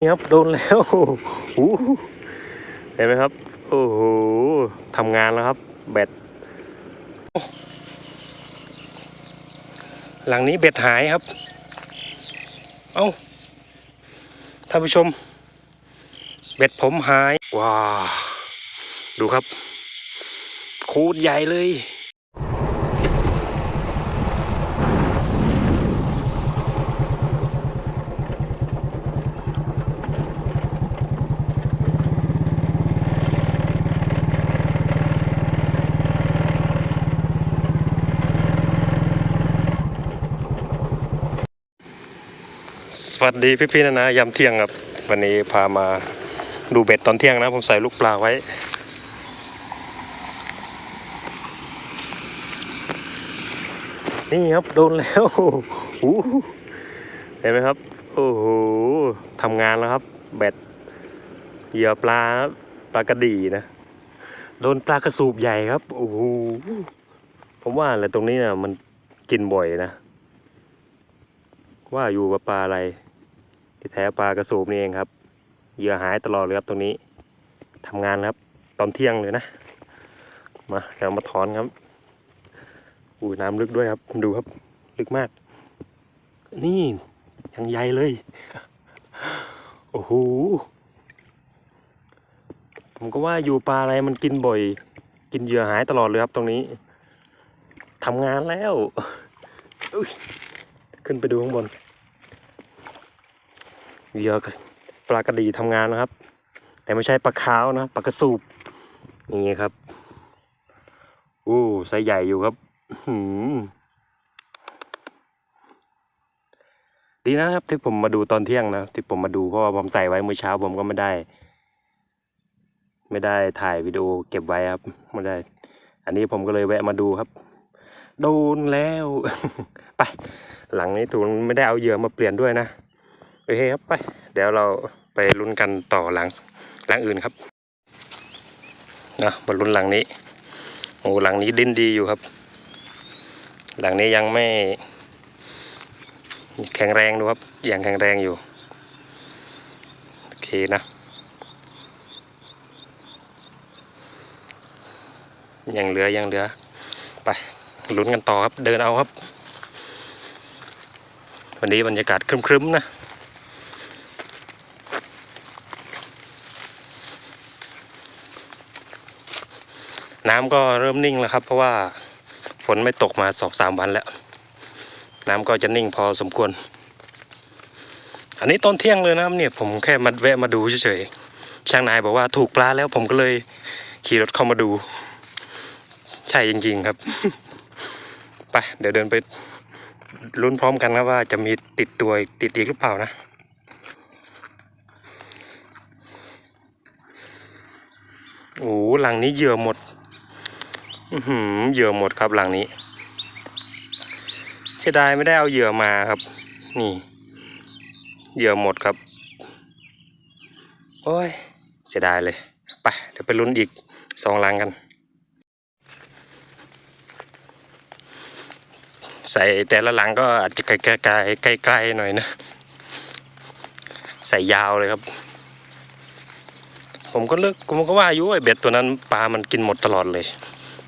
นี่ครับโดนแล้วโอ้เห็นไหมครับ โอ้โหทำงานแล้วครับเบ็ดหลังนี้เบ็ดหายครับ เอ้าท่านผู้ชม เบ็ดผมหาย ว้า ดูครับ คูดใหญ่เลย สวัสดีพี่ๆนะนะยามเที่ยงครับ วันนี้พามาดูเบ็ดตอนเที่ยงนะ ผมใส่ลูกปลาไว้ นี่ครับโดนแล้วเห็นไหมครับ โอ้โหทำงานแล้วครับ เบ็ดเหยื่อปลาปลากระดีนะ โดนปลากระสูบใหญ่ครับ โอ้โหผมว่าอะไรตรงนี้นะมันกินบ่อยนะว่าอยู่กับปลาอะไร ที่แท้ปลากระสูบนี่เองครับ เหยื่อหายตลอดเลยครับตรงนี้ทำงานครับ ตอนเที่ยงเลยนะ มาเดี๋ยวมาถอนครับอู้น้ำลึกด้วยครับดูครับ ลึกมาก นี่ยังใหญ่เลย โอ้โหผมก็ว่าอยู่ปลาอะไรมันกินบ่อย กินเหยื่อหายตลอดเลยครับตรงนี้ทำงานแล้วขึ้นไปดูข้างบน เหยื่อปลากระดีทำงานนะครับ แต่ไม่ใช่ปลาขาวนะปลากระสูบอย่างงี้ครับอู้ไซใหญ่อยู่ครับหืมดีนะครับ ที่ผมมาดูตอนเที่ยงนะที่ผมมาดูเพราะว่าผมใส่ไว้เมื่อเช้าผมก็ไม่ได้ ไม่ได้ถ่ายวิดีโอเก็บไว้ครับไม่ได้ อันนี้ผมก็เลยแวะมาดูครับ โดนแล้ว ไป หลังนี้ถูนไม่ได้เอาเหยื่อมาเปลี่ยนด้วยนะ โอเคครับไป เดี๋ยวเราไปลุ้นกันต่อหลังหลังอื่นครับนะมาลุ้นหลังนี้โอ้หลังนี้ดิ้นดีอยู่ครับ หลังนี้ยังไม่ แข็งแรงดูครับยังแข็งแรงอยู่โอเคนะยังเหลือยังเหลือ ไปลุ้นกันต่อครับเดินเอาครับ วันนี้บรรยากาศครึ้มๆนะ น้ำก็เริ่มนิ่งแล้วครับ เพราะว่าฝนไม่ตกมาสองสามวันแล้ว น้ำก็จะนิ่งพอสมควร อันนี้ตอนเที่ยงเลยนะครับเนี่ยผมแค่มาแวะมาดูเฉยๆช่างนายบอกว่าถูกปลาแล้วผมก็เลยขี่รถเข้ามาดู ใช่จริง ๆครับไปเดี๋ยวเดินไปลุ้นพร้อมกันนะว่าจะมีติดตัวติดอีกหรือเปล่านะโอ้หลังนี้เหยื่อหมด เหยื่อหมดครับหลังนี้ เสียดายไม่ได้เอาเหยื่อมาครับ นี่ เหยื่อหมดครับ โอ้ย เสียดายเลย ไป เดี๋ยวไปลุ้นอีกสองลังกัน ใส่แต่ละหลังก็อาจจะไกลๆใกล้ๆหน่อยนะ ใส่ยาวเลยครับผมก็เลือกผมก็ว่าอายุไอ้เบ็ดตัวนั้นปลามันกินหมดตลอดเลย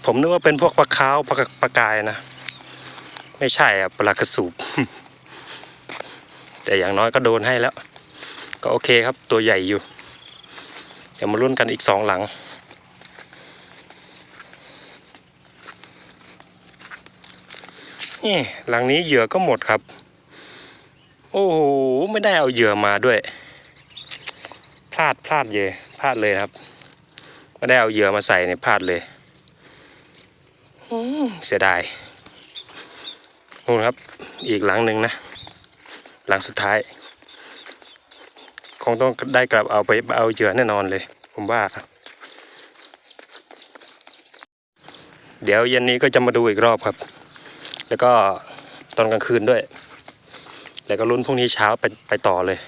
ผมนึกว่าเป็นพวกปลาขาวปลากระปลากายนะ ไม่ใช่อะปลากระสูบ แต่อย่างน้อยก็โดนให้แล้ว ก็โอเคครับตัวใหญ่อยู่ เดี๋ยวมาลุ้นกันอีกสองหลัง นี่หลังนี้เหยื่อก็หมดครับ โอ้โห ไม่ได้เอาเหยื่อมาด้วย พลาดพลาดเลยพลาดเลยครับ ไม่ได้เอาเหยื่อมาใส่เนี่ยพลาดเลย เสียดายนู่นครับ อีกหลังหนึ่งนะ หลังสุดท้าย คงต้องได้กลับเอาไปเอาเหยื่อแน่นอนเลย ผมว่า เดี๋ยวเย็นนี้ก็จะมาดูอีกรอบครับ แล้วก็ตอนกลางคืนด้วย แล้วก็ลุ้นพรุ่งนี้เช้าไปไปต่อเลย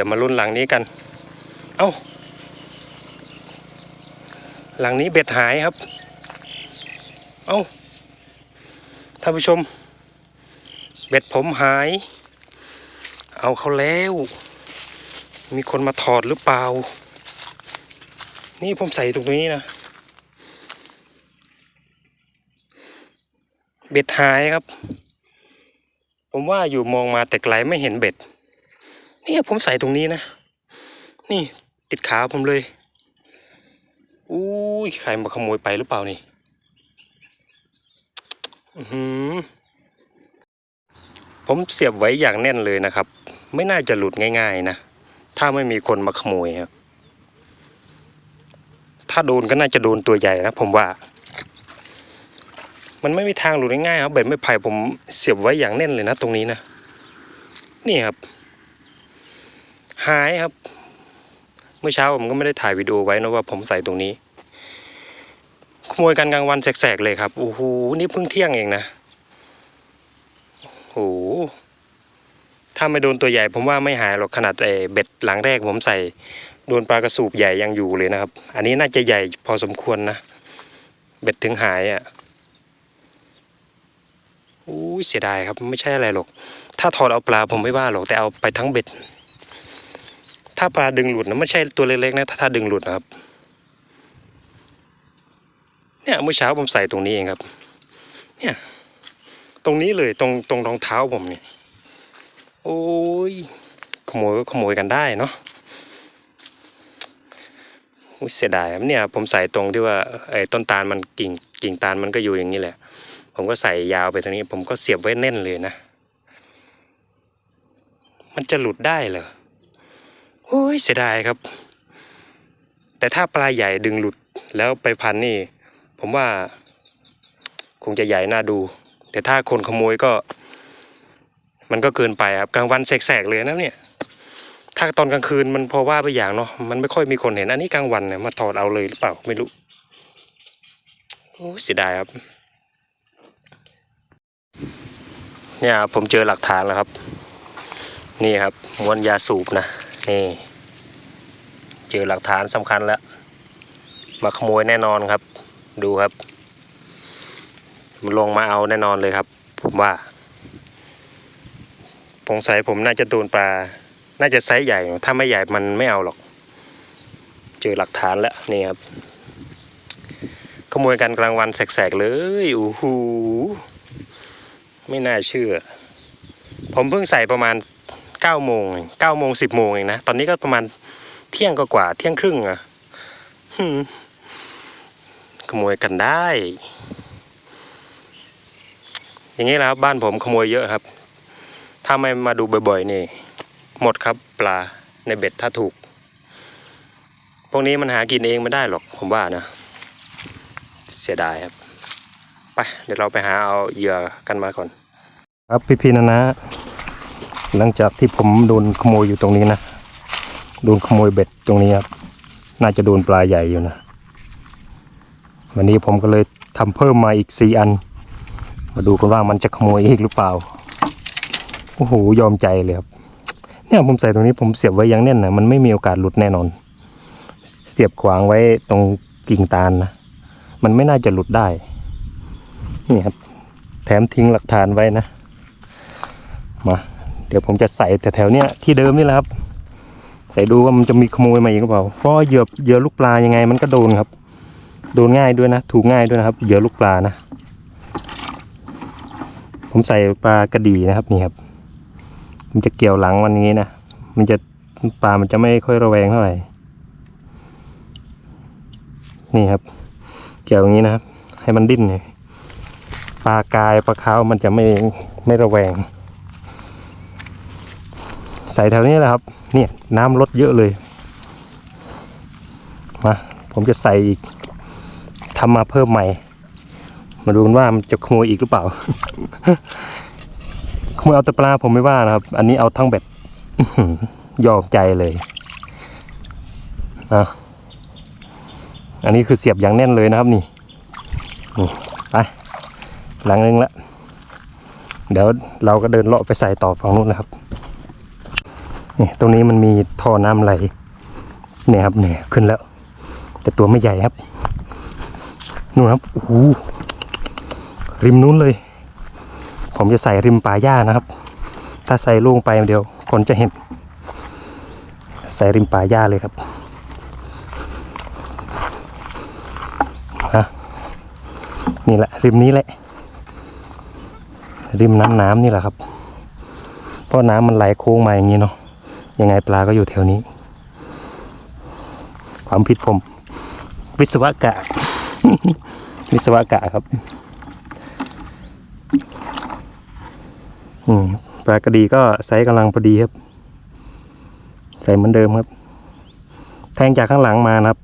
ดี๋ยวมาลุ้นหลังนี้กัน เอ้า หลังนี้เบ็ดหายครับ เอ้า ท่านผู้ชม เบ็ดผมหาย เอาเขาแล้ว มีคนมาถอดหรือเปล่า นี่ผมใส่ตรงนี้นะ เบ็ดหายครับ ผมว่าอยู่มองมาแต่ไกลไม่เห็นเบ็ด เนี่ยผมใส่ตรงนี้นะ นี่ติดขาผมเลย อุ้ยใครมาขโมยไปหรือเปล่านี่ อือผมเสียบไว้อย่างแน่นเลยนะครับ ไม่น่าจะหลุดง่าย ๆนะ ถ้าไม่มีคนมาขโมยครับ ถ้าโดนก็น่าจะโดนตัวใหญ่นะผมว่า มันไม่มีทางหลุดง่ายๆครับเบ็ดไม่ไผ่ผมเสียบไว้อย่างแน่นเลยนะ ตรงนี้นะ นี่ครับ หายครับ เมื่อเช้าผมก็ไม่ได้ถ่ายวิดีโอไว้นะว่าผมใส่ตรงนี้ ขโมยกันกลางวันแสกๆเลยครับโอ้โหนี่เพิ่งเที่ยงเองนะโอ้โหถ้าไม่โดนตัวใหญ่ผมว่าไม่หายหรอกขนาดเอ่อเบ็ดหลังแรกผมใส่โดนปลากระสูบใหญ่ยังอยู่เลยนะครับ อันนี้น่าจะใหญ่พอสมควรนะ เบ็ดถึงหายอะอู้เสียดายครับไม่ใช่อะไรหรอก ถ้าถอดเอาปลาผมไม่ว่าหรอกแต่เอาไปทั้งเบ็ด ถ้าปลาดึงหลุดนะไม่ใช่ตัวเล็กๆนะถ้าถ้าดึงหลุดนะครับ เนี่ยเมื่อเช้าผมใส่ตรงนี้เองครับ เนี่ย ตรงนี้เลยตรงตรงรองเท้าผมเนี่ยโอ้ยขโมยก็ขโมยกันได้เนาะอุ๊ยเสียดายครับเนี่ย ผมใส่ตรงที่ว่าไอ้ต้นตาลมันกิ่งกิ่งตาลมันก็อยู่อย่างนี้แหละ ผมก็ใส่ยาวไปทางนี้ ผมก็เสียบไว้แน่นเลยนะ มันจะหลุดได้เหรอ โอ้ยเสียดายครับ แต่ถ้าปลาใหญ่ดึงหลุดแล้วไปพันนี่ ผมว่า คงจะใหญ่น่าดู แต่ถ้าคนขโมยก็ มันก็เกินไปครับกลางวันแสกๆเลยนะเนี่ย ถ้าตอนกลางคืนมันพอว่าไปอย่างเนาะมันไม่ค่อยมีคนเห็นอันนี้กลางวันเนี่ยมาถอดเอาเลยหรือเปล่าไม่รู้โอ้ยเสียดายครับ เนี่ยครับผมเจอหลักฐานแล้วครับ นี่ครับม้วนยาสูบนะ นี่ เจอหลักฐานสำคัญแล้ว มาขโมยแน่นอนครับ ดูครับมันลงมาเอาแน่นอนเลยครับ ผมว่าสงสัยผมน่าจะโดนปลา น่าจะไซส์ใหญ่ ถ้าไม่ใหญ่มันไม่เอาหรอก เจอหลักฐานแล้วนี่ครับ ขโมยกันกลางวันแสกๆเลยโอ้โหไม่น่าเชื่อ ผมเพิ่งใส่ประมาณ เก้าโมงเก้าโมงสิบโมงเองนะ ตอนนี้ก็ประมาณเที่ยงกว่าเที่ยงครึ่งอะขโมยกันได้ อย่างนี้แหละครับ บ้านผมขโมยเยอะครับ ถ้าไม่มาดูบ่อยๆนี่ หมดครับปลาในเบ็ดถ้าถูก พวกนี้มันหากินเองไม่ได้หรอกผมว่านะ เสียดายครับ ไป เดี๋ยวเราไปหาเอาเหยื่อกันมาก่อน ครับพี่ๆนะนะ หลังจากที่ผมโดนขโมยอยู่ตรงนี้นะโดนขโมยเบ็ดตรงนี้ครับน่าจะโดนปลาใหญ่อยู่นะ วันนี้ผมก็เลยทำเพิ่มมาอีกสี่อัน มาดูกันว่ามันจะขโมยอีกหรือเปล่าโอ้โหยอมใจเลยครับเนี่ยผมใส่ตรงนี้ผมเสียบไว้อยังแน่นนะมันไม่มีโอกาสหลุดแน่นอน เสียบขวางไว้ตรงกิ่งตาลนะมันไม่น่าจะหลุดได้นี่ครับแถมทิ้งหลักฐานไว้นะมา เดี๋ยวผมจะใส่แถวๆเนี้ยที่เดิมนี่แหละครับ ใส่ดูว่ามันจะมีขโมยมาอีกหรือเปล่าเพราะเหยื่อเหยื่อลูกปลายังไงมันก็โดนครับ โดนง่ายด้วยนะ ถูกง่ายด้วยนะครับเหยื่อลูกปลานะ ผมใส่ปลากระดีนะครับนี่ครับ มันจะเกี่ยวหลังวันนี้นะมันจะปลามันจะไม่ค่อยระแวงเท่าไหร่นี่ครับ เกี่ยวอย่างนี้นะครับ ให้มันดิ้นเนี่ยปลากายปลาขาวมันจะไม่ไม่ระแวง ใส่แถวนี้แหละครับ เนี่ยน้ำลดเยอะเลย มา ผมจะใส่อีกทำมาเพิ่มใหม่ มาดูกันว่ามันจะขโมยอีกหรือเปล่า ขโมยเอาต่ปลาผมไม่ว่านะครับ อันนี้เอาทั้งแบบยอมใจเลยอะอันนี้คือเสียบอย่างแน่นเลยนะครับนี่นี่ไปหลังนึงละ เดี๋ยวเราก็เดินเลาะไปใส่ต่อฝั่งนู้นนะครับ นี่ตรงนี้มันมีท่อน้ำไหลเนี่ยครับเนี่ยขึ้นแล้ว แต่ตัวไม่ใหญ่ครับนู่นครับโอ้โหริมนู้นเลย ผมจะใส่ริมป่าหญ้านะครับ ถ้าใส่ลุงไปเดี๋ยว คนจะเห็น ใส่ริมป่าหญ้าเลยครับฮะนี่แหละ ริมนี้แหละ ริมน้ำน้ำนี่แหละครับ เพราะน้ำมันไหลโค้งมาอย่างนี้เนาะ ยังไงปลาก็อยู่แถวนี้ ความผิดผม วิศวกะ วิศวกะครับอืมปลากระดีก็ไซส์กำลังพอดีครับ ใส่เหมือนเดิมครับ แทงจากข้างหลังมานะครับ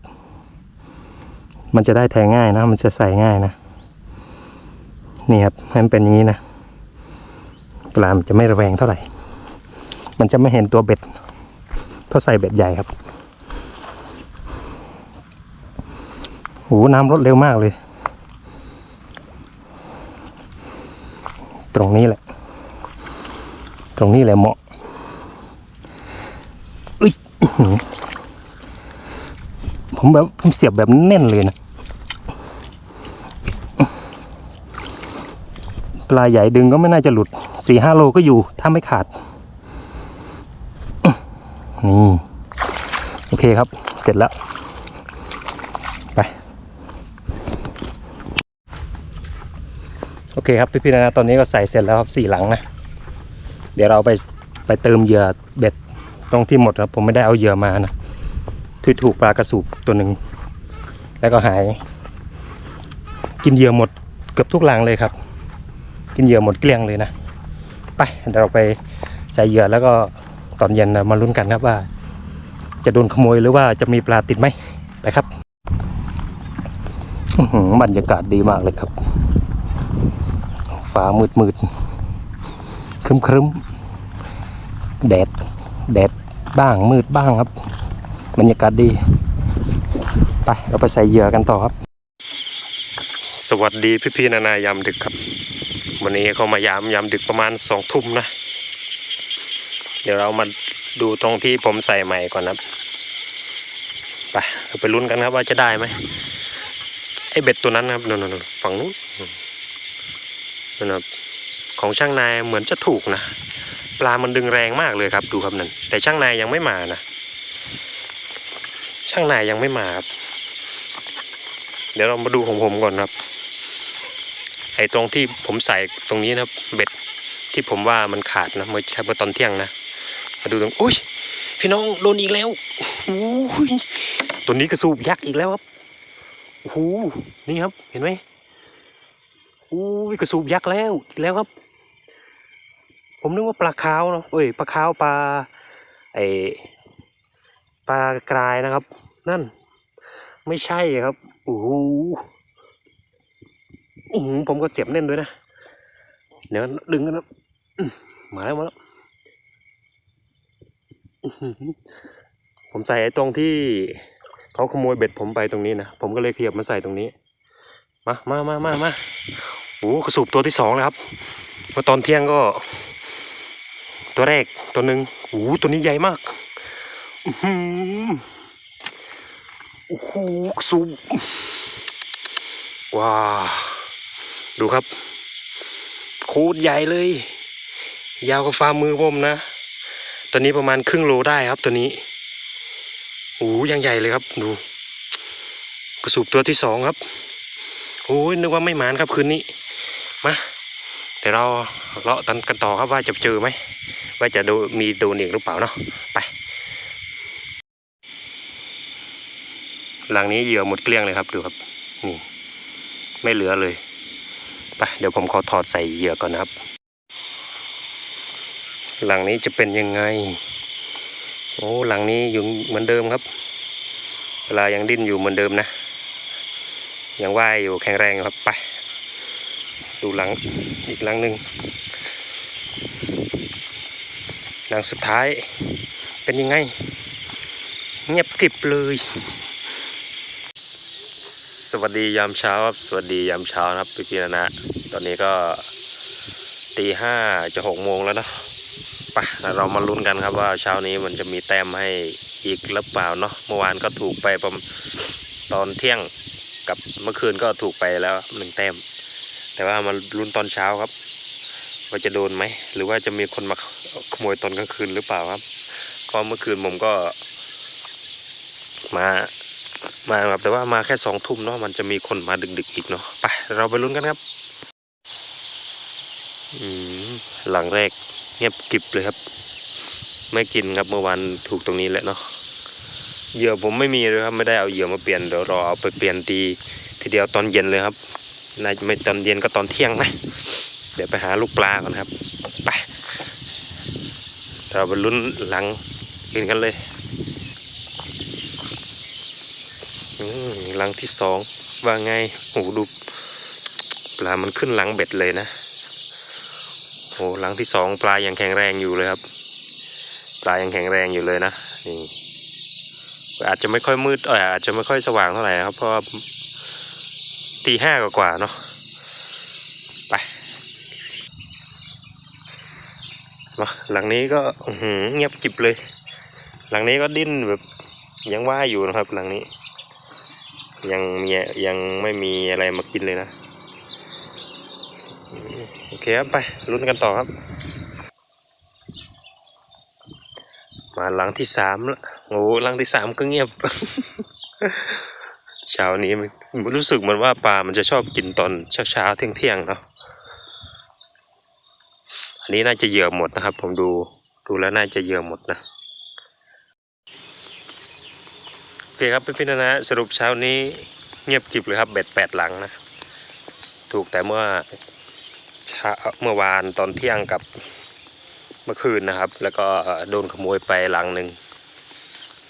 มันจะได้แทงง่ายนะ มันจะใส่ง่ายนะ นี่ครับให้มันเป็นอย่างนี้นะ ปลามันจะไม่ระแวงเท่าไหร่ มันจะไม่เห็นตัวเบ็ด เพราใส่เบ็ดใหญ่ครับโหน้ำลดเร็วมากเลย ตรงนี้แหละ ตรงนี้แหละเหมาะอุ้ยผมแบบผมเสียบแบบแน่นเลยนะปลาใหญ่ดึงก็ไม่น่าจะหลุดสี่ห้าโลก็อยู่ถ้าไม่ขาด นี่ โอเคครับ เสร็จแล้ว ไป โอเคครับ พี่ๆนะตอนนี้ก็ใส่เสร็จแล้วครับสี่หลังนะ เดี๋ยวเราไปไปเติมเหยื่อเบ็ดตรงที่หมดครับ ผมไม่ได้เอาเหยื่อมานะที่ถูกปลากระสูบตัวหนึ่ง แล้วก็หาย กินเหยื่อหมดเกือบทุกหลังเลยครับ กินเหยื่อหมดเกลี้ยงเลยนะ ไปเดี๋ยวเราไปใส่เหยื่อแล้วก็ตอนเย็นมาลุ้นกันครับว่า จะโดนขโมยหรือว่าจะมีปลาติดไหมไปครับบรรยากาศดีมากเลยครับ ฟ้ามืดมืดครึมครึมแดด แดดบ้างมืดบ้างครับ บรรยากาศดี ไป เราไปใส่เหยื่อกันต่อครับ สวัสดีพี่ๆนานายามดึกครับ วันนี้เขามายามยามดึกประมาณสองทุ่มนะ เดี๋ยวเรามา ดูตรงที่ผมใส่ใหม่ก่อนนะครับไปไปลุ้นกันครับว่าจะได้ไหมไอเบ็ดตัวนั้นครับนนฝั่งนู้นนั่นนะครับของช่างนายเหมือนจะถูกนะ ปลามันดึงแรงมากเลยครับ ดูครับนั่นแต่ช่างนายยังไม่มานะ ช่างนายยังไม่มาครับ เดี๋ยวเรามาดูของผมก่อนครับ ไอ้ตรงที่ผมใส่ตรงนี้นะเบ็ดที่ผมว่ามันขาดนะเมื่อเมื่อตอนเที่ยงนะ มาดูตรงอุ้ย พี่น้องโดนอีกแล้วโอ้ยตัวนี้กระสูบยักษ์อีกแล้วครับโอ้โหนี่ครับ เห็นไหมโอ้ยกระสูบยักษ์แล้วอีกแล้วครับ ผมนึกว่าปลาขาวเนาะเอ้ยปลาขาวปลาไอปลากรายนะครับ นั่น ไม่ใช่ครับโอ้โหอื้อหือผมก็เสียบแน่นด้วยนะ เดี๋ยวดึงกันนะอื้อมาแล้วมาแล้ว ผมใส่ตรงที่เขาขโมยเบ็ดผมไปตรงนี้นะ ผมก็เลยขยับมาใส่ตรงนี้ มามามามามาโอ้กระสูบตัวที่สองแล้วครับเมื่อตอนเที่ยงก็ ตัวแรกตัวหนึ่งโอ้ตัวนี้ใหญ่มากอื้อหือโอ้โหกระสูบว้าดูครับโคตรใหญ่เลย ยาวกับฝ่ามือผมนะ ตัวนี้ประมาณครึ่งโลได้ครับตัวนี้โอ้ยังใหญ่เลยครับ ดูกระสูบตัวที่สองครับโอ้ยนึกว่าไม่หมานครับคืนนี้มาเดี๋ยวเราเลาะตันกันต่อครับว่าจะเจอไหมว่าจะดูมีโดนอีกหรือเปล่าเนาะไป หลังนี้เหยื่อหมดเกลี้ยงเลยครับดูครับนี่ไม่เหลือเลยไปเดี๋ยวผมขอถอดใส่เหยื่อก่อนนะครับ หลังนี้จะเป็นยังไง โอ้หลังนี้อยู่เหมือนเดิมครับ เวลายังดิ้นอยู่เหมือนเดิมนะ ยังว่ายอยู่แข็งแรงครับไป ดูหลังอีกหลังหนึ่งหลังสุดท้ายเป็นยังไง เงียบกริบเลย สวัสดียามเช้าครับสวัสดียามเช้านะครับพี่พีนะนะ ตอนนี้ก็ตีห้าจะหกโมงแล้วเนอะ ไปเรามาลุ้นกันครับว่าเช้านี้มันจะมีแต้มให้อีกหรือเปล่าเนาะเมื่อวานก็ถูกไปประมาณตอนเที่ยงกับเมื่อคืนก็ถูกไปแล้วหนึ่งแต้ม แต่ว่ามาลุ้นตอนเช้าครับ ว่าจะโดนไหมหรือว่าจะมีคนมาขโมยตอนกลางคืนหรือเปล่าครับก็เมื่อคืนผมก็ มามาครับแต่ว่ามาแค่สองทุ่มเนาะมันจะมีคนมาดึกๆอีกเนาะไปเราไปลุ้นกันครับอืมหลังแรก เงียบกิบเลยครับ ไม่กินครับเมื่อวานถูกตรงนี้แหละเนาะเหยื่อผมไม่มีเลยครับไม่ได้เอาเหยื่อมาเปลี่ยนเดี๋ยวรอเอาไปเปลี่ยนทีทีเดียวตอนเย็นเลยครับน่าจะไม่ตอนเย็นก็ตอนเที่ยงนะเดี๋ยวไปหาลูกปลาก่อนครับไปเราไปลุ้นหลังกินกันเลยหลังที่สองว่าไงโหดูปลามันขึ้นหลังเบ็ดเลยนะ โอ้หลังที่สองปลายังแข็งแรงอยู่เลยครับ ปลายังแข็งแรงอยู่เลยนะนี่อาจจะไม่ค่อยมืดอออาจจะไม่ค่อยสว่างเท่าไหร่ครับเพราะตีห้ากว่าเนาะไปมาหลังนี้ก็หืเงียบกิบเลย หลังนี้ก็ดิ้นแบบยังว่ายอยู่นะครับ หลังนี้ ยังมียังไม่มีอะไรมากินเลยนะ โอเคครับไปลุ้นกันต่อครับ มาหลังที่สามแล้วโอ้หลังที่สามก็เงียบเช้านี้รู้สึกเหมือนว่าปลามันจะชอบกินตอนเช้าเช้าๆเที่ยงเที่ยงๆเนาะอันนี้น่าจะเหยื่อหมดนะครับ ผมดูดูแล้วน่าจะเหยื่อหมดนะโอเคครับพี่ๆนะนะสรุปเช้านี้เงียบกริบเลยครับเบ็ดแปดหลังนะ ถูกแต่เมื่อ เช้าเมื่อวานตอนเที่ยงกับเมื่อคืนนะครับ แล้วก็โดนขโมยไปหลังหนึ่ง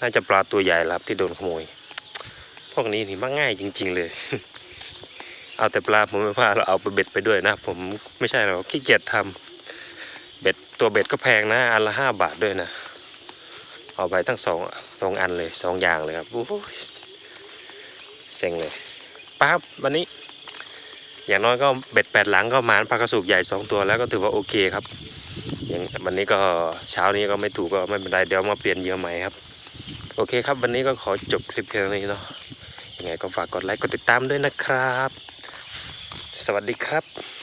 น่าจะปลาตัวใหญ่แหละครับที่โดนขโมย พวกนี้นี่มักง่ายจริง ๆ เลย เอาแต่ปลาผมไม่พลาดเราเอาไปเบ็ดไปด้วยนะ ผมไม่ใช่หรอกขี้เกียจทำเบ็ดตัวเบ็ดก็แพงนะอันละห้าบาทด้วยนะ เอาไปทั้งสองสองอันเลยสองอย่างเลยครับโอ้ยเซ็งเลยป้าครับวันนี้ อย่างน้อยก็เบ็ดแปดหลังก็หมานปลากระสุกใหญ่สองตัวแล้วก็ถือว่าโอเคครับ อย่างวันนี้ก็เช้านี้ก็ไม่ถูกก็ไม่เป็นไรเดี๋ยวมาเปลี่ยนเยื่อใหม่ครับ โอเคครับวันนี้ก็ขอจบคลิปเพียงนี้เนาะยังไงก็ฝากกดไลค์กดติดตามด้วยนะครับ สวัสดีครับ